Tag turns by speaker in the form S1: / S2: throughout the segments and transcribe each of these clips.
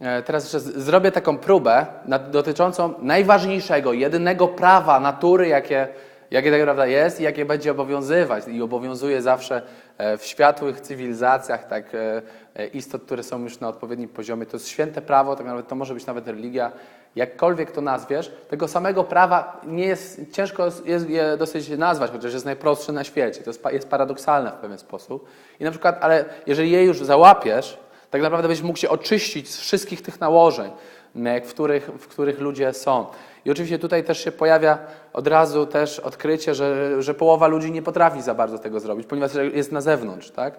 S1: E, Teraz jeszcze zrobię taką próbę dotyczącą najważniejszego, jedynego prawa natury, jakie, jakie tak naprawdę jest i jakie będzie obowiązywać i obowiązuje zawsze e, w światłych cywilizacjach, tak, e, istot, które są już na odpowiednim poziomie. To jest święte prawo, tak naprawdę to może być nawet religia, jakkolwiek to nazwiesz. Tego samego prawa nie jest, ciężko jest je dosyć nazwać, chociaż jest najprostsze na świecie. To jest, jest paradoksalne w pewien sposób. I na przykład, ale jeżeli je już załapiesz, tak naprawdę będziesz mógł się oczyścić z wszystkich tych nałożeń, w których, w których ludzie są. I oczywiście tutaj też się pojawia od razu też odkrycie, że, że połowa ludzi nie potrafi za bardzo tego zrobić, ponieważ jest na zewnątrz, tak?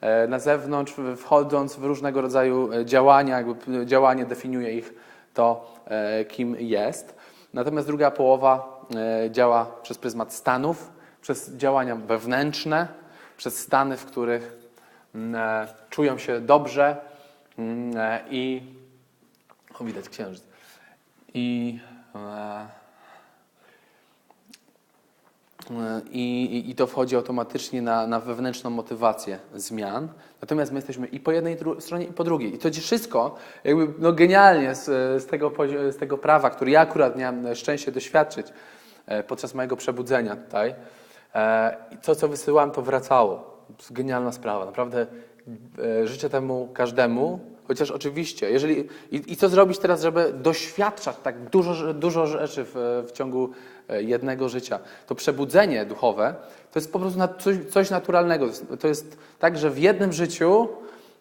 S1: E, Na zewnątrz, wchodząc w różnego rodzaju e, działania, jakby p- działanie definiuje ich to, e, kim jest. Natomiast druga połowa e, działa przez pryzmat stanów, przez działania wewnętrzne, przez stany, w których e, czują się dobrze e, i o, widać księżyc. I, e, e, i, i- I to wchodzi automatycznie na, na wewnętrzną motywację zmian. Natomiast my jesteśmy i po jednej stronie, i po drugiej. I to wszystko jakby no genialnie z, z, tego, z tego prawa, który ja akurat miałem szczęście doświadczyć e, podczas mojego przebudzenia tutaj. E, I to, co wysyłałem, to wracało. Genialna sprawa. Naprawdę e, życzę temu każdemu, chociaż oczywiście, jeżeli... I, i co zrobić teraz, żeby doświadczać tak dużo, dużo rzeczy w, w ciągu e, jednego życia? To przebudzenie duchowe to jest po prostu coś, coś naturalnego. To jest, to jest tak, że w jednym życiu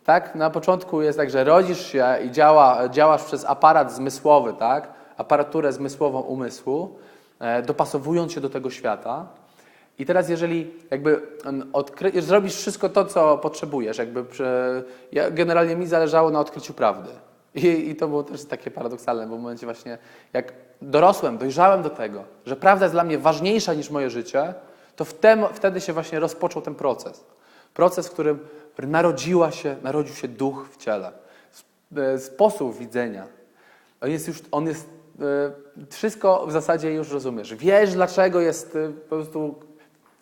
S1: tak? Na początku jest tak, że rodzisz się i działa, działasz przez aparat zmysłowy, tak? aparaturę zmysłową umysłu, e, dopasowując się do tego świata. I teraz, jeżeli jakby em, odkry- zrobisz wszystko to, co potrzebujesz, jakby ja, generalnie mi zależało na odkryciu prawdy. I, I to było też takie paradoksalne, bo w momencie właśnie, jak dorosłem, dojrzałem do tego, że prawda jest dla mnie ważniejsza niż moje życie, to wtedy się właśnie rozpoczął ten proces. Proces, w którym narodziła się, narodził się duch w ciele. E, Sposób widzenia. On jest już, on jest, e, wszystko w zasadzie już rozumiesz. Wiesz, dlaczego jest e, po prostu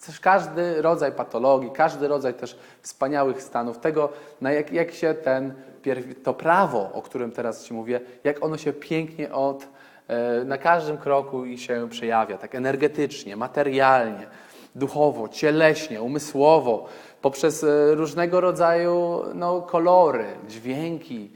S1: też każdy rodzaj patologii, każdy rodzaj też wspaniałych stanów, tego, na jak, jak się ten, to prawo, o którym teraz Ci mówię, jak ono się pięknie od, e, na każdym kroku i się przejawia, tak energetycznie, materialnie, duchowo, cieleśnie, umysłowo, poprzez e, różnego rodzaju no, kolory, dźwięki,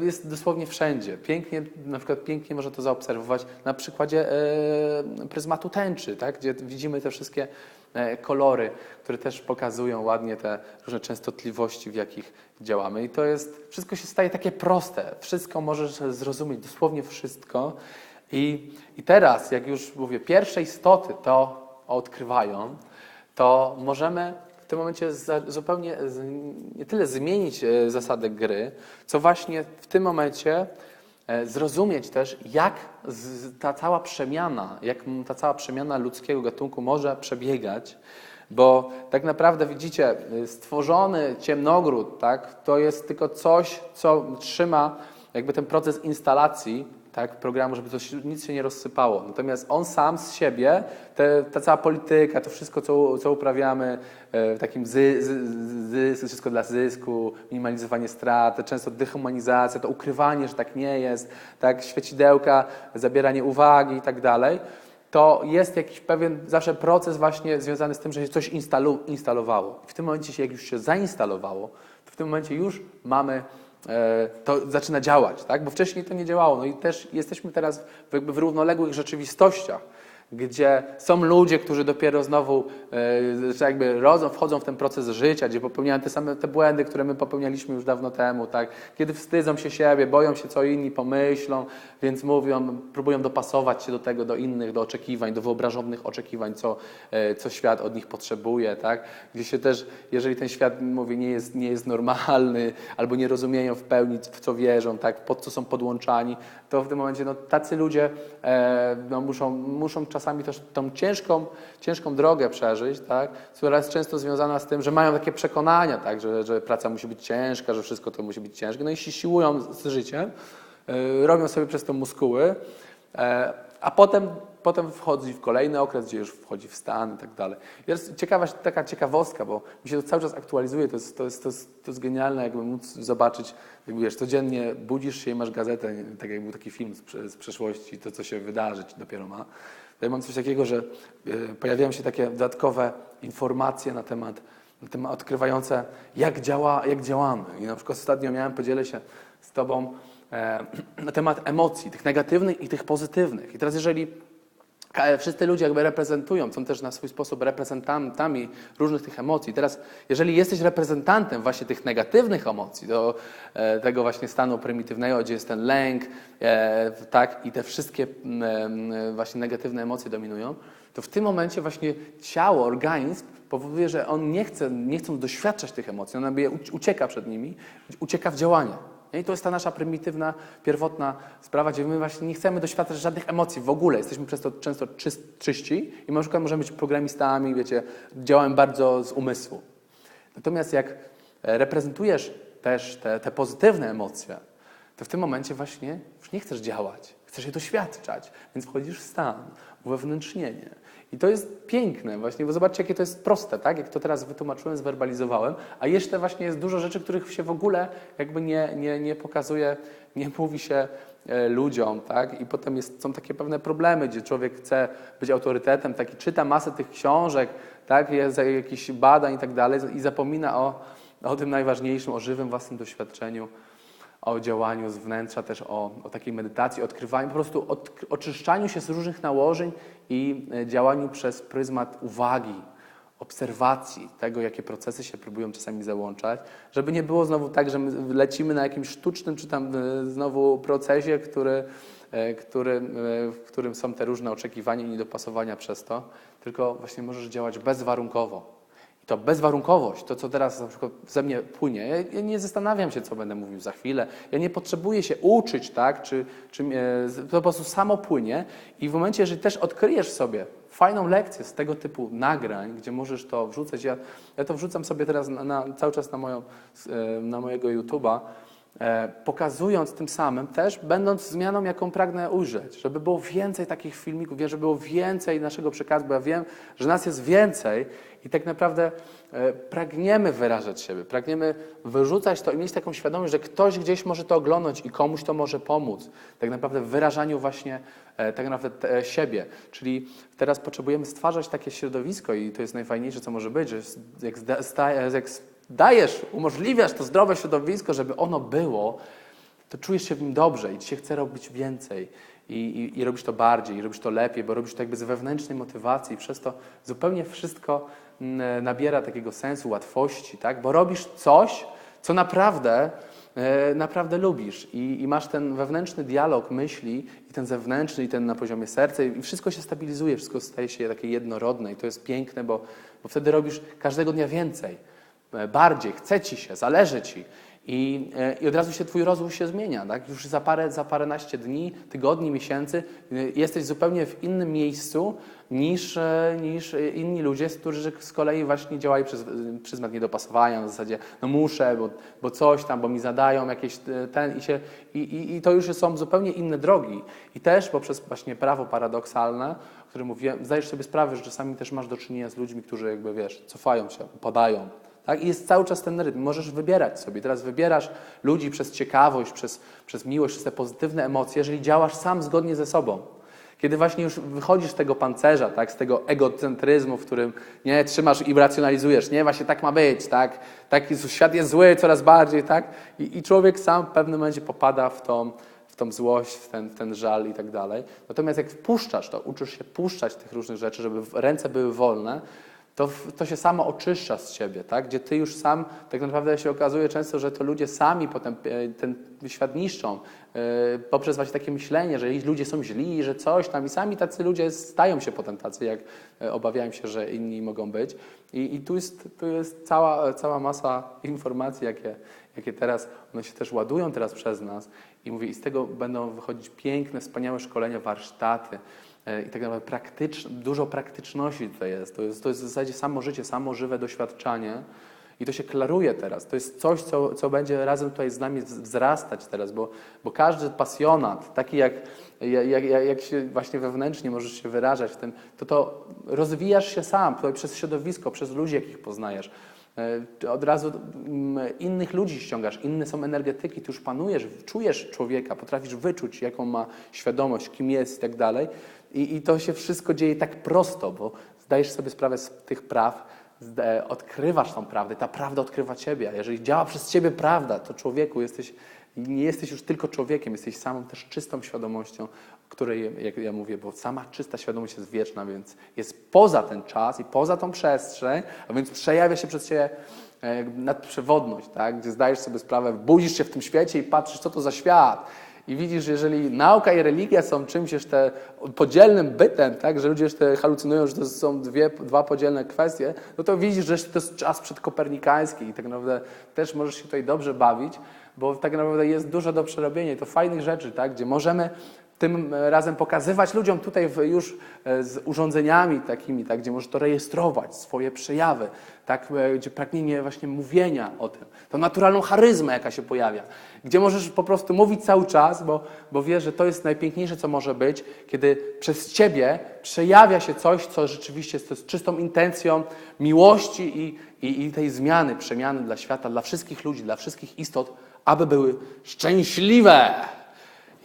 S1: jest dosłownie wszędzie. Pięknie, na przykład pięknie można to zaobserwować na przykładzie e, pryzmatu tęczy, tak? gdzie widzimy te wszystkie e, kolory, które też pokazują ładnie te różne częstotliwości, w jakich działamy. I to jest, wszystko się staje takie proste. Wszystko możesz zrozumieć, dosłownie wszystko. I, I teraz, jak już mówię, pierwsze istoty to odkrywają, to możemy w tym momencie zupełnie nie tyle zmienić e, zasadę gry, co właśnie w tym momencie e, zrozumieć też, jak ta cała przemiana, jak ta cała przemiana ludzkiego gatunku może przebiegać, bo tak naprawdę widzicie, y, stworzony ciemnogród, tak, to jest tylko coś, co trzyma jakby ten proces instalacji tak, programu, żeby się, nic się nie rozsypało. Natomiast on sam z siebie, te, ta cała polityka, to wszystko, co, co uprawiamy, e, takim zy, zy, zy, wszystko dla zysku, minimalizowanie strat, często dehumanizacja, to ukrywanie, że tak nie jest, tak, świecidełka, zabieranie uwagi i tak dalej, to jest jakiś pewien zawsze proces właśnie związany z tym, że się coś instalu, instalowało. W tym momencie, jak już się zainstalowało, to w tym momencie już mamy to zaczyna działać, tak? bo wcześniej to nie działało. No i też jesteśmy teraz w, jakby w równoległych rzeczywistościach, gdzie są ludzie, którzy dopiero znowu e, jakby rodzą, wchodzą w ten proces życia, gdzie popełniają te same te błędy, które my popełnialiśmy już dawno temu, tak? kiedy wstydzą się siebie, boją się, co inni pomyślą, więc mówią, próbują dopasować się do tego, do innych, do oczekiwań, do wyobrażonych oczekiwań, co, e, co świat od nich potrzebuje, tak? gdzie się też, jeżeli ten świat, mówię, nie jest, nie jest normalny, albo nie rozumieją w pełni, w co wierzą, tak? pod co są podłączani, to w tym momencie no, tacy ludzie e, no, muszą, muszą czasami też tą ciężką, ciężką drogę przeżyć, tak? która jest często związana z tym, że mają takie przekonania, tak? że, że praca musi być ciężka, że wszystko to musi być ciężkie, no i się siłują z, życiem, e, robią sobie przez to muskuły, e, a potem potem wchodzi w kolejny okres, gdzie już wchodzi w stan i tak dalej. Jest ciekawa, taka ciekawostka, bo mi się to cały czas aktualizuje, to jest, to jest, to jest, to jest genialne, jakby móc zobaczyć, jakby wiesz, codziennie budzisz się i masz gazetę, tak jak był taki film z, z przeszłości, to co się wydarzy, dopiero ma. Ja mam coś takiego, że e, pojawiają się takie dodatkowe informacje na temat, na temat odkrywające, jak, działa, jak działamy. I na przykład ostatnio miałem, podzielę się z Tobą e, na temat emocji, tych negatywnych i tych pozytywnych. I teraz jeżeli Wszyscy ludzie jakby reprezentują, są też na swój sposób reprezentantami różnych tych emocji. Teraz, jeżeli jesteś reprezentantem właśnie tych negatywnych emocji, do e, tego właśnie stanu prymitywnego, gdzie jest ten lęk, e, tak, i te wszystkie właśnie negatywne emocje dominują, to w tym momencie właśnie ciało, organizm powoduje, że on nie chce, nie chce doświadczać tych emocji, on ucieka przed nimi, ucieka w działanie. Nie? I to jest ta nasza prymitywna, pierwotna sprawa, gdzie my właśnie nie chcemy doświadczać żadnych emocji w ogóle. Jesteśmy przez to często czyst, czyści i na przykład możemy być programistami, wiecie, działamy bardzo z umysłu. Natomiast jak e, reprezentujesz też te, te pozytywne emocje, to w tym momencie właśnie już nie chcesz działać, chcesz je doświadczać, więc wchodzisz w stan, uwewnętrznienie. I to jest piękne właśnie, bo zobaczcie, jakie to jest proste, tak? Jak to teraz wytłumaczyłem, zwerbalizowałem, a jeszcze właśnie jest dużo rzeczy, których się w ogóle jakby nie, nie, nie pokazuje, nie mówi się e, ludziom, tak? I potem jest, są takie pewne problemy, gdzie człowiek chce być autorytetem, taki czyta masę tych książek, tak? Jest jakichś badań i tak dalej i zapomina o, o tym najważniejszym, o żywym własnym doświadczeniu o działaniu z wnętrza, też o, o takiej medytacji, odkrywaniu, po prostu od, oczyszczaniu się z różnych nałożeń i e, działaniu przez pryzmat uwagi, obserwacji tego, jakie procesy się próbują czasami załączać, żeby nie było znowu tak, że my lecimy na jakimś sztucznym czy tam e, znowu procesie, który, e, który, w którym są te różne oczekiwania i niedopasowania przez to, tylko właśnie możesz działać bezwarunkowo. To bezwarunkowość, to co teraz na przykład ze mnie płynie, ja, nie zastanawiam się, co będę mówił za chwilę, ja nie potrzebuję się uczyć, tak, czy, czy to po prostu samo płynie. I w momencie, jeżeli też odkryjesz sobie fajną lekcję z tego typu nagrań, gdzie możesz to wrzucać, ja, ja to wrzucam sobie teraz na, na, cały czas na, moją, e, na mojego YouTube'a, pokazując tym samym też, będąc zmianą, jaką pragnę ujrzeć, żeby było więcej takich filmików, żeby było więcej naszego przekazu, bo ja wiem, że nas jest więcej i tak naprawdę e, pragniemy wyrażać siebie, pragniemy wyrzucać to i mieć taką świadomość, że ktoś gdzieś może to oglądać i komuś to może pomóc. Tak naprawdę w wyrażaniu właśnie e, tak naprawdę siebie. Czyli teraz potrzebujemy stwarzać takie środowisko i to jest najfajniejsze, co może być, że jak, jak dajesz, umożliwiasz to zdrowe środowisko, żeby ono było, to czujesz się w nim dobrze i się chce robić więcej. I, i, I robisz to bardziej, i robisz to lepiej, bo robisz to jakby z wewnętrznej motywacji przez to zupełnie wszystko mm, nabiera takiego sensu, łatwości, tak? Bo robisz coś, co naprawdę, e, naprawdę lubisz I, i masz ten wewnętrzny dialog myśli i ten zewnętrzny i ten na poziomie serca i wszystko się stabilizuje, wszystko staje się takie jednorodne i to jest piękne, bo, bo wtedy robisz każdego dnia więcej, e, bardziej, chce ci się, zależy ci. I, e, I od razu się twój rozwój się zmienia, tak? Już za parę, za paręnaście dni, tygodni, miesięcy y, jesteś zupełnie w innym miejscu niż, e, niż inni ludzie, którzy z kolei właśnie działają przez pryzmat niedopasowania, w zasadzie no muszę, bo, bo coś tam, bo mi zadają jakieś ten i się i, i, i to już są zupełnie inne drogi. I też poprzez właśnie prawo paradoksalne, o którym mówiłem, zdajesz sobie sprawę, że czasami też masz do czynienia z ludźmi, którzy jakby wiesz, cofają się, upadają, tak? I jest cały czas ten rytm. Możesz wybierać sobie. Teraz wybierasz ludzi przez ciekawość, przez, przez miłość, przez te pozytywne emocje, jeżeli działasz sam zgodnie ze sobą. Kiedy właśnie już wychodzisz z tego pancerza, tak, z tego egocentryzmu, w którym nie trzymasz i racjonalizujesz, nie, właśnie tak ma być, tak, tak świat jest zły coraz bardziej, tak, I, i człowiek sam w pewnym momencie popada w tą, w tą złość, w ten, w ten żal i tak dalej. Natomiast jak wpuszczasz to, uczysz się puszczać tych różnych rzeczy, żeby ręce były wolne, to, to się samo oczyszcza z ciebie, tak? gdzie ty już sam, tak naprawdę się okazuje często, że to ludzie sami potem e, ten świat niszczą e, poprzez właśnie takie myślenie, że ludzie są źli, że coś tam i sami tacy ludzie stają się potem tacy, jak e, obawiają się, że inni mogą być. I, i tu jest, tu jest cała, cała masa informacji, jakie, jakie teraz, one się też ładują teraz przez nas i mówię, i z tego będą wychodzić piękne, wspaniałe szkolenia, warsztaty, i tak naprawdę praktycz, dużo praktyczności tutaj jest. To, jest. to jest w zasadzie samo życie, samo żywe doświadczanie I to się klaruje teraz. To jest coś, co, co będzie razem tutaj z nami wzrastać teraz, bo, bo każdy pasjonat, taki jak, jak, jak, jak się właśnie wewnętrznie możesz się wyrażać w tym, to to rozwijasz się sam tutaj przez środowisko, przez ludzi, jakich poznajesz. E, Od razu mm, innych ludzi ściągasz, inne są energetyki, ty już panujesz, czujesz człowieka, potrafisz wyczuć, jaką ma świadomość, kim jest i tak dalej. I, I to się wszystko dzieje tak prosto, bo zdajesz sobie sprawę z tych praw, odkrywasz tą prawdę, ta prawda odkrywa ciebie. A jeżeli działa przez ciebie prawda, to człowieku jesteś, nie jesteś już tylko człowiekiem, jesteś samą też czystą świadomością, której, jak ja mówię, bo sama czysta świadomość jest wieczna, więc jest poza ten czas i poza tą przestrzeń, a więc przejawia się przez ciebie e, nadprzewodność, tak? gdzie zdajesz sobie sprawę, budzisz się w tym świecie i patrzysz, co to za świat. I widzisz, że jeżeli nauka i religia są czymś jeszcze podzielnym bytem, tak, że ludzie jeszcze halucynują, że to są dwie, dwa podzielne kwestie, no to widzisz, że to jest czas przedkopernikański i tak naprawdę też możesz się tutaj dobrze bawić, bo tak naprawdę jest dużo do przerobienia to fajnych rzeczy, tak, gdzie możemy tym razem pokazywać ludziom tutaj już e, z urządzeniami takimi, tak, gdzie możesz to rejestrować, swoje przejawy, tak, e, gdzie pragnienie właśnie mówienia o tym, tą naturalną charyzmę, jaka się pojawia, gdzie możesz po prostu mówić cały czas, bo, bo wiesz, że to jest najpiękniejsze, co może być, kiedy przez Ciebie przejawia się coś, co rzeczywiście jest czystą intencją miłości i, i, i tej zmiany, przemiany dla świata, dla wszystkich ludzi, dla wszystkich istot, aby były szczęśliwe.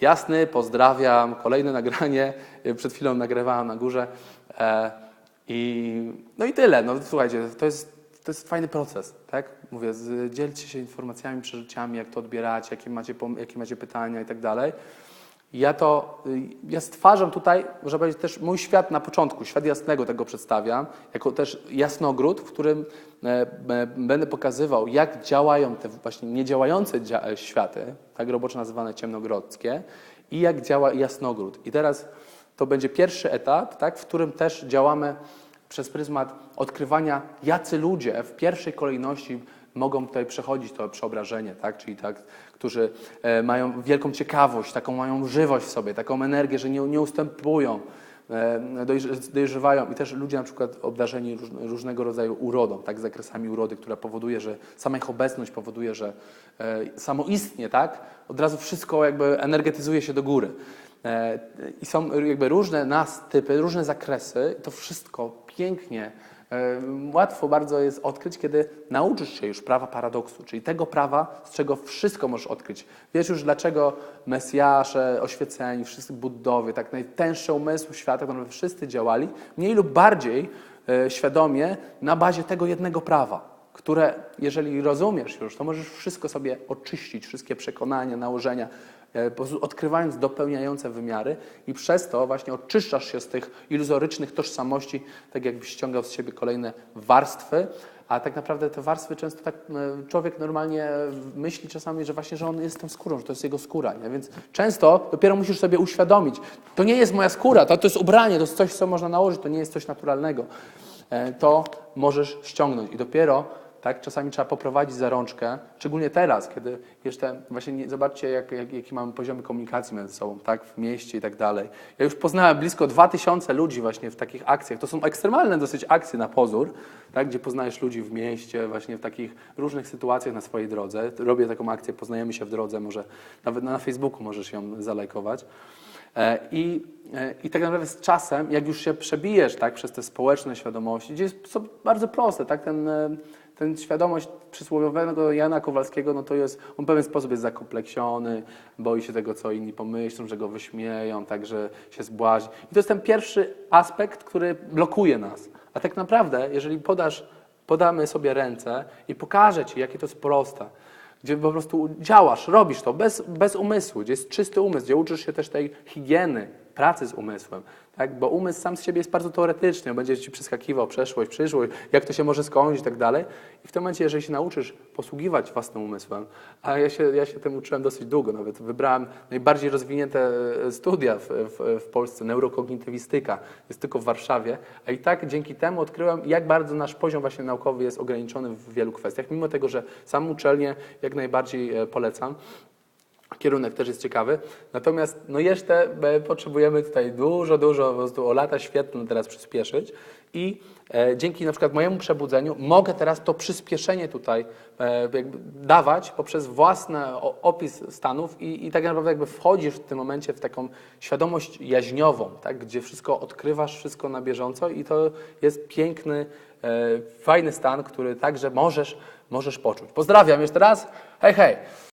S1: Jasny, pozdrawiam. Kolejne nagranie. Przed chwilą nagrywałem na górze. E, I, no i tyle. No, słuchajcie, to jest, to jest fajny proces, tak? Mówię, dzielcie się informacjami, przeżyciami, jak to odbieracie, jakie macie, jakie macie pytania i tak dalej. Ja to, y, ja stwarzam tutaj, można powiedzieć, też mój świat na początku, świat jasnego tego przedstawiam, jako też jasnogród, w którym będę pokazywał, jak działają te właśnie niedziałające dzia- e, światy, tak roboczo nazywane ciemnogrodzkie, i jak działa jasnogród. I teraz to będzie pierwszy etap, tak, w którym też działamy przez pryzmat odkrywania, jacy ludzie w pierwszej kolejności mogą tutaj przechodzić to przeobrażenie, tak? czyli tak, którzy e, mają wielką ciekawość, taką mają żywość w sobie, taką energię, że nie, nie ustępują, e, dojrzewają i też ludzie na przykład obdarzeni róż, różnego rodzaju urodą, tak, zakresami urody, która powoduje, że sama ich obecność powoduje, że e, samoistnie, tak, od razu wszystko jakby energetyzuje się do góry. E, I są jakby różne nas typy, różne zakresy. To wszystko pięknie, e, łatwo bardzo jest odkryć, kiedy nauczysz się już prawa paradoksu, czyli tego prawa, z czego wszystko możesz odkryć. Wiesz już, dlaczego Mesjasze, oświeceni, wszyscy Buddowie, tak najtęższe umysły świata, naprawdę wszyscy działali mniej lub bardziej e, świadomie na bazie tego jednego prawa które jeżeli rozumiesz już, to możesz wszystko sobie oczyścić, wszystkie przekonania, nałożenia, po prostu odkrywając dopełniające wymiary i przez to właśnie oczyszczasz się z tych iluzorycznych tożsamości, tak jakbyś ściągał z siebie kolejne warstwy, a tak naprawdę te warstwy często tak e, człowiek normalnie myśli czasami, że właśnie, że on jest tą skórą, że to jest jego skóra, nie? więc często dopiero musisz sobie uświadomić, to nie jest moja skóra, to, to jest ubranie, to jest coś, co można nałożyć, to nie jest coś naturalnego e, to możesz ściągnąć. I dopiero tak, czasami trzeba poprowadzić za rączkę, szczególnie teraz, kiedy jeszcze właśnie nie, zobaczcie, jak, jak, jaki mamy poziomy komunikacji między sobą, tak, w mieście i tak dalej. Ja już poznałem blisko 2000 ludzi właśnie w takich akcjach. To są ekstremalne dosyć akcje na pozór, tak, gdzie poznajesz ludzi w mieście, właśnie w takich różnych sytuacjach na swojej drodze. Robię taką akcję, poznajemy się w drodze, może nawet na Facebooku możesz ją zalajkować. E, I, e, I tak naprawdę z czasem, jak już się przebijesz tak, przez te społeczne świadomości, gdzie jest są bardzo proste, tak, ten, e, ten świadomość przysłowiowego Jana Kowalskiego, no to jest, on w pewien sposób jest zakopleksiony, boi się tego, co inni pomyślą, że go wyśmieją, tak, że się zbłaźni. I to jest ten pierwszy aspekt, który blokuje nas. A tak naprawdę, jeżeli podasz, podamy sobie ręce i pokażę Ci, jakie to jest proste, gdzie po prostu działasz, robisz to bez, bez umysłu, gdzie jest czysty umysł, gdzie uczysz się też tej higieny, pracy z umysłem, tak? bo umysł sam z siebie jest bardzo teoretyczny, on będzie ci przeskakiwał przeszłość, przyszłość, jak to się może skończyć i tak dalej. I w tym momencie, jeżeli się nauczysz posługiwać własnym umysłem, a ja się, ja się tym uczyłem dosyć długo, nawet wybrałem najbardziej rozwinięte e, studia w, w, w Polsce, neurokognitywistyka, jest tylko w Warszawie, a i tak dzięki temu odkryłem, jak bardzo nasz poziom właśnie naukowy jest ograniczony w wielu kwestiach, mimo tego, że sam uczelnię jak najbardziej e, polecam. Kierunek też jest ciekawy. Natomiast no jeszcze e, potrzebujemy tutaj dużo, dużo po prostu o lata świetne teraz przyspieszyć I e, dzięki na przykład mojemu przebudzeniu mogę teraz to przyspieszenie tutaj e, dawać poprzez własny opis stanów i, i tak naprawdę jakby wchodzisz w tym momencie w taką świadomość jaźniową, tak, gdzie wszystko odkrywasz, wszystko na bieżąco i to jest piękny, e, fajny stan, który także możesz, możesz poczuć. Pozdrawiam jeszcze raz. Hej, hej.